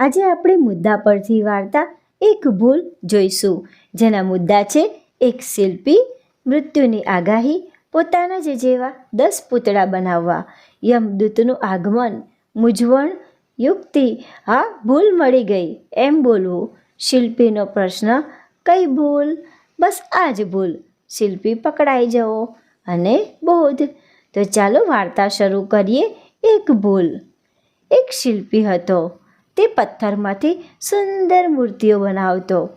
આજે આપણે મુદ્દા પરથી વાર્તા, એક ભૂલ જોઈશું. જેના મુદ્દા છે, એક શિલ્પી મૃત્યુની આગાહી, પોતાના જ જેવા દસ પૂતળા બનાવવા. યમદૂતનું આગમન, મૂંઝવણ, યુક્તિ, હા, ભૂલ મળી ગઈ, એમ બોલવું. શિલ્પીનો પ્રશ્ન, કઈ ભૂલ? બસ આ જ ભૂલ. શિલ્પી પકડાઈ જવો અને બોધ, તો ચાલો વાર્તા શરૂ કરીએ, એક ભૂલ. એક શિલ્પી હતો. તે પથ્થરમાંથી સુંદર મૂર્તિઓ બનાવતો.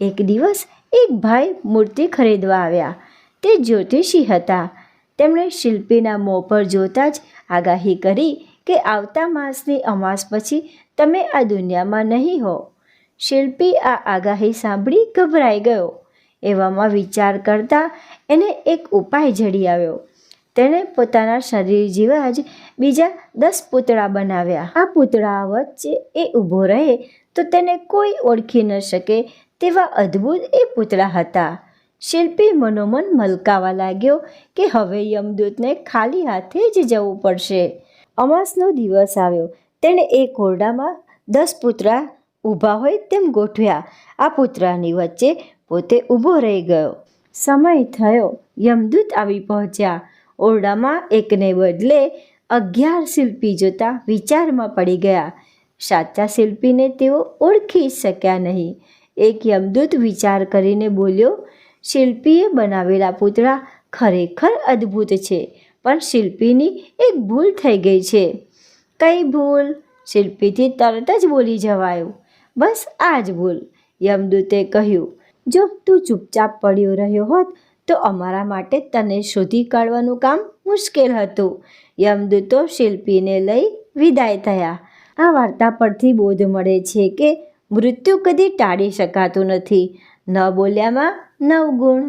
એક દિવસ એક ભાઈ મૂર્તિ ખરીદવા આવ્યા. તે જ્યોતિષી હતા. તેમણે શિલ્પીના મોં પર જોતાં જ આગાહી કરી કે આવતા માસની અમાસ પછી તમે આ દુનિયામાં નહીં હો. શિલ્પી આ આગાહી સાંભળી ગભરાઈ ગયો. એવામાં વિચાર કરતા એને એક ઉપાય જડી આવ્યો. તેણે પોતાના શરીર જેવા જ બીજા દસ પૂતળા બનાવ્યા. આ પૂતળા વચ્ચે એ ઊભો રહે તો તેને કોઈ ઓળખી ન શકે તેવા અદ્ભુત એ પૂતળા હતા. શિલ્પી મનોમન મલકાવા લાગ્યો કે હવે યમદૂતને ખાલી હાથે જ જવું પડશે. અમાસનો દિવસ આવ્યો. તેણે એક ઓરડામાં દસ પુતળા ઊભા હોય તેમ ગોઠવ્યા. આ પુતળાની વચ્ચે પોતે ઊભો રહી ગયો. સમય થયો. યમદૂત આવી પહોંચ્યા. ઓરડામાં એકને બદલે અગિયાર શિલ્પી જોતા વિચારમાં પડી ગયા. સાચા શિલ્પીને તેઓ ઓળખી શક્યા નહીં. એક યમદૂત વિચાર કરીને બોલ્યો, શિલ્પીએ બનાવેલા પૂતળા ખરેખર અદ્ભુત છે, પણ શિલ્પીની એક ભૂલ થઈ ગઈ છે. કઈ ભૂલ? શિલ્પીથી તરત જ બોલી જવાયું. બસ આ જ ભૂલ, યમદૂતે કહ્યું. જો તું ચૂપચાપ પડ્યો રહ્યો હોત તો અમારા માટે તને શોધી કાઢવાનું કામ મુશ્કેલ હતું. યમદૂતો શિલ્પીને લઈ વિદાય થયા. આ વાર્તા પરથી બોધ મળે છે કે મૃત્યુ કદી ટાળી શકાતું નથી. ન બોલ્યામાં નવ ગુણ